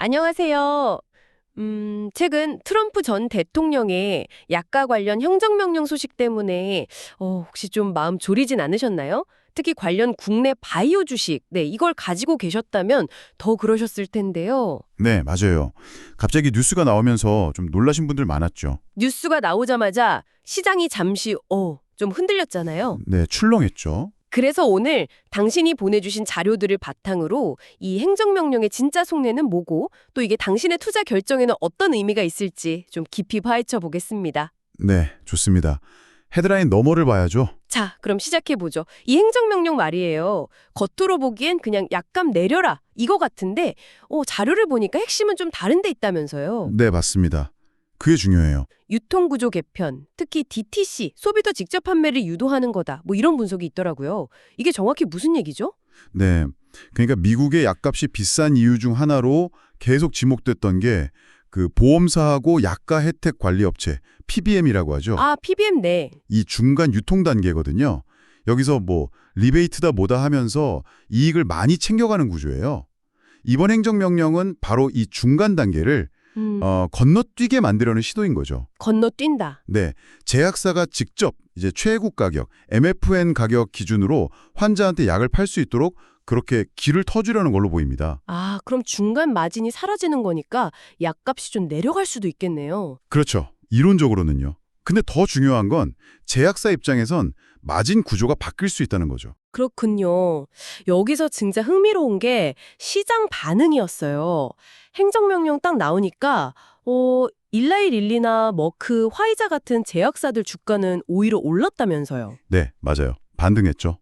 안녕하세요. 음, 최근 트럼프 전 대통령의 약가 관련 행정명령 소식 때문에 어, 혹시 좀 마음 졸이진 않으셨나요? 특히 관련 국내 바이오 주식, 네, 이걸 가지고 계셨다면 더 그러셨을 텐데요. 네, 맞아요. 갑자기 뉴스가 나오면서 좀 놀라신 분들 많았죠. 뉴스가 나오자마자 시장이 잠시 어, 좀 흔들렸잖아요. 네, 출렁했죠. 그래서 오늘 당신이 보내주신 자료들을 바탕으로 이 행정명령의 진짜 속내는 뭐고 또 이게 당신의 투자 결정에는 어떤 의미가 있을지 좀 깊이 파헤쳐 보겠습니다. 네, 좋습니다. 헤드라인 너머를 봐야죠. 자, 그럼 시작해보죠. 이 행정명령 말이에요. 겉으로 보기엔 그냥 약간 내려라 이거 같은데 어, 자료를 보니까 핵심은 좀 다른 데 있다면서요. 네, 맞습니다. 그게 중요해요. 유통구조 개편, 특히 DTC, 소비자 직접 판매를 유도하는 거다. 뭐 이런 분석이 있더라고요. 이게 정확히 무슨 얘기죠? 네. 그러니까 미국의 약값이 비싼 이유 중 하나로 계속 지목됐던 게 그 보험사하고 약가 혜택 관리 업체 PBM이라고 하죠. 아, PBM 네. 이 중간 유통 단계거든요. 여기서 뭐 리베이트다 뭐다 하면서 이익을 많이 챙겨가는 구조예요. 이번 행정명령은 바로 이 중간 단계를 음, 어, 건너뛰게 만들려는 시도인 거죠. 건너뛴다. 네, 제약사가 직접 이제 최고 가격, MFN 가격 기준으로 환자한테 약을 팔 수 있도록 그렇게 길을 터주려는 걸로 보입니다. 아, 그럼 중간 마진이 사라지는 거니까 약값이 좀 내려갈 수도 있겠네요. 그렇죠. 이론적으로는요. 근데 더 중요한 건 제약사 입장에선 마진 구조가 바뀔 수 있다는 거죠. 그렇군요. 여기서 진짜 흥미로운 게 시장 반응이었어요. 행정명령 딱 나오니까 어, 일라이 릴리나 머크, 화이자 같은 제약사들 주가는 오히려 올랐다면서요. 네, 맞아요. 반등했죠.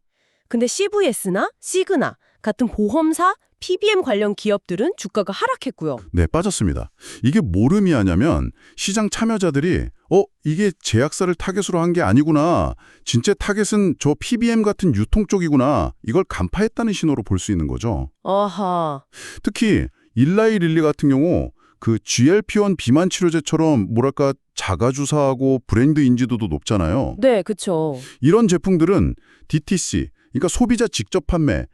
근데 CVS나 시그나 같은 보험사, PBM 관련 기업들은 주가가 하락했고요. 네, 빠졌습니다. 이게 뭘 의미하냐면 시장 참여자들이 어, 이게 제약사를 타겟으로 한 게 아니구나. 진짜 타겟은 저 PBM 같은 유통 쪽이구나. 이걸 간파했다는 신호로 볼 수 있는 거죠. 아하. 특히 일라이 릴리 같은 경우 그 GLP-1 비만 치료제처럼 뭐랄까 자가주사하고 브랜드 인지도도 높잖아요. 네, 그쵸. 이런 제품들은 DTC, 그러니까 소비자 직접 판매에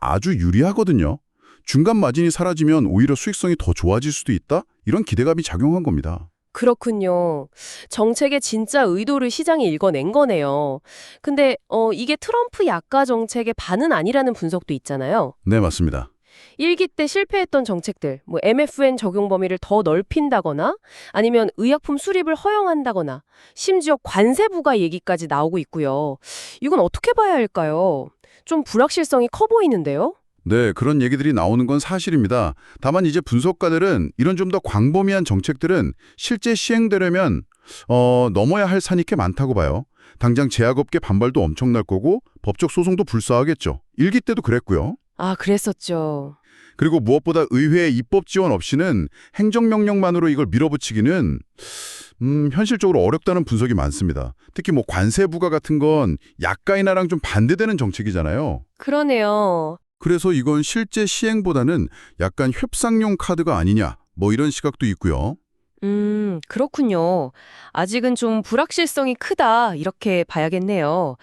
아주 유리하거든요. 중간 마진이 사라지면 오히려 수익성이 더 좋아질 수도 있다? 이런 기대감이 작용한 겁니다. 그렇군요. 정책의 진짜 의도를 시장이 읽어낸 거네요. 근데 어 이게 트럼프 약가 정책의 반은 아니라는 분석도 있잖아요. 네, 맞습니다. 일기 때 실패했던 정책들, 뭐 MFN 적용 범위를 더 넓힌다거나 아니면 의약품 수립을 허용한다거나 심지어 관세 부과 얘기까지 나오고 있고요. 이건 어떻게 봐야 할까요? 좀 불확실성이 커 보이는데요. 네, 그런 얘기들이 나오는 건 사실입니다. 다만 이제 분석가들은 이런 좀 더 광범위한 정책들은 실제 시행되려면 어, 넘어야 할 산이 꽤 많다고 봐요. 당장 제약업계 반발도 엄청날 거고 법적 소송도 불사하겠죠. 일기 때도 그랬고요. 아, 그랬었죠. 그리고 무엇보다 의회의 입법 지원 없이는 행정명령만으로 이걸 밀어붙이기는 음, 현실적으로 어렵다는 분석이 많습니다. 특히 뭐 관세 부과 같은 건 약가 인하랑 좀 반대되는 정책이잖아요. 그러네요. 그래서 이건 실제 시행보다는 약간 협상용 카드가 아니냐 뭐 이런 시각도 있고요. 음, 그렇군요. 아직은 좀 불확실성이 크다, 이렇게 봐야겠네요.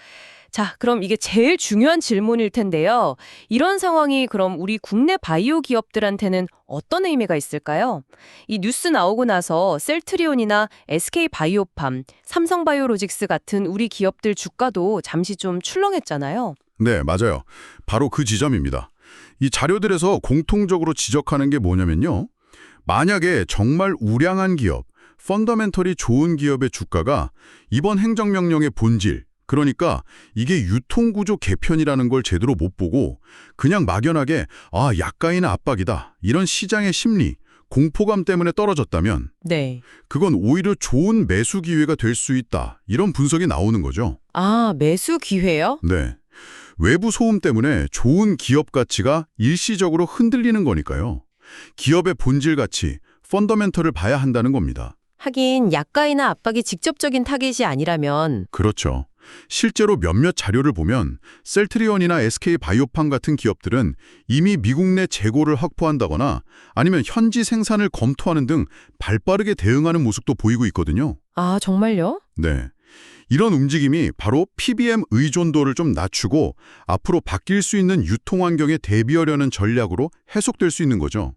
자, 그럼 이게 제일 중요한 질문일 텐데요. 이런 상황이 그럼 우리 국내 바이오 기업들한테는 어떤 의미가 있을까요? 이 뉴스 나오고 나서 셀트리온이나 SK 바이오팜, 삼성 바이오로직스 같은 우리 기업들 주가도 잠시 좀 출렁했잖아요. 네, 맞아요. 바로 그 지점입니다. 이 자료들에서 공통적으로 지적하는 게 뭐냐면요. 만약에 정말 우량한 기업, 펀더멘털이 좋은 기업의 주가가 이번 행정명령의 본질, 그러니까 이게 유통구조 개편이라는 걸 제대로 못 보고 그냥 막연하게 아, 약가이나 압박이다. 이런 시장의 심리, 공포감 때문에 떨어졌다면 네. 그건 오히려 좋은 매수 기회가 될 수 있다. 이런 분석이 나오는 거죠. 아, 매수 기회요? 네. 외부 소음 때문에 좋은 기업 가치가 일시적으로 흔들리는 거니까요. 기업의 본질 가치, 펀더멘털을 봐야 한다는 겁니다. 하긴 약가이나 압박이 직접적인 타겟이 아니라면 그렇죠. 실제로 몇몇 자료를 보면 셀트리온이나 SK 바이오팜 같은 기업들은 이미 미국 내 재고를 확보한다거나 아니면 현지 생산을 검토하는 등 발빠르게 대응하는 모습도 보이고 있거든요. 아, 정말요? 네. 이런 움직임이 바로 PBM 의존도를 좀 낮추고 앞으로 바뀔 수 있는 유통 환경에 대비하려는 전략으로 해석될 수 있는 거죠.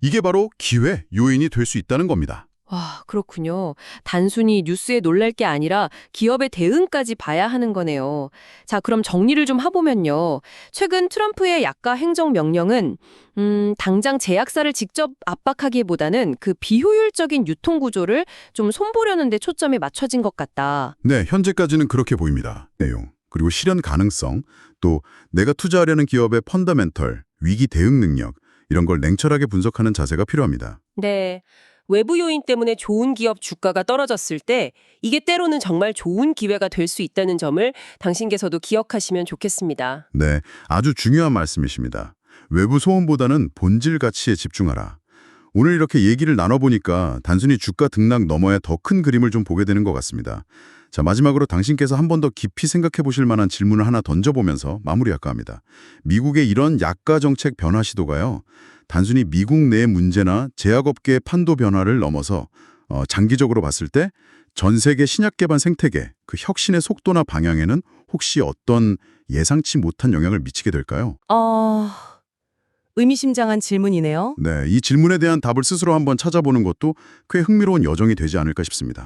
이게 바로 기회 요인이 될 수 있다는 겁니다. 와, 그렇군요. 단순히 뉴스에 놀랄 게 아니라 기업의 대응까지 봐야 하는 거네요. 자, 그럼 정리를 좀 해보면요. 최근 트럼프의 약가 행정명령은, 음, 당장 제약사를 직접 압박하기보다는 그 비효율적인 유통구조를 좀 손보려는 데 초점이 맞춰진 것 같다. 네, 현재까지는 그렇게 보입니다. 내용, 그리고 실현 가능성, 또 내가 투자하려는 기업의 펀더멘털, 위기 대응 능력, 이런 걸 냉철하게 분석하는 자세가 필요합니다. 네. 외부 요인 때문에 좋은 기업 주가가 떨어졌을 때 이게 때로는 정말 좋은 기회가 될 수 있다는 점을 당신께서도 기억하시면 좋겠습니다. 네, 아주 중요한 말씀이십니다. 외부 소원보다는 본질 가치에 집중하라. 오늘 이렇게 얘기를 나눠보니까 단순히 주가 등락 너머의 더 큰 그림을 좀 보게 되는 것 같습니다. 자, 마지막으로 당신께서 한 번 더 깊이 생각해 보실 만한 질문을 하나 던져보면서 마무리할까 합니다. 미국의 이런 약가 정책 변화 시도가요. 단순히 미국 내 문제나 제약업계의 판도 변화를 넘어서 어, 장기적으로 봤을 때 전 세계 신약 개발 생태계, 그 혁신의 속도나 방향에는 혹시 어떤 예상치 못한 영향을 미치게 될까요? 어... 의미심장한 질문이네요. 네, 이 질문에 대한 답을 스스로 한번 찾아보는 것도 꽤 흥미로운 여정이 되지 않을까 싶습니다.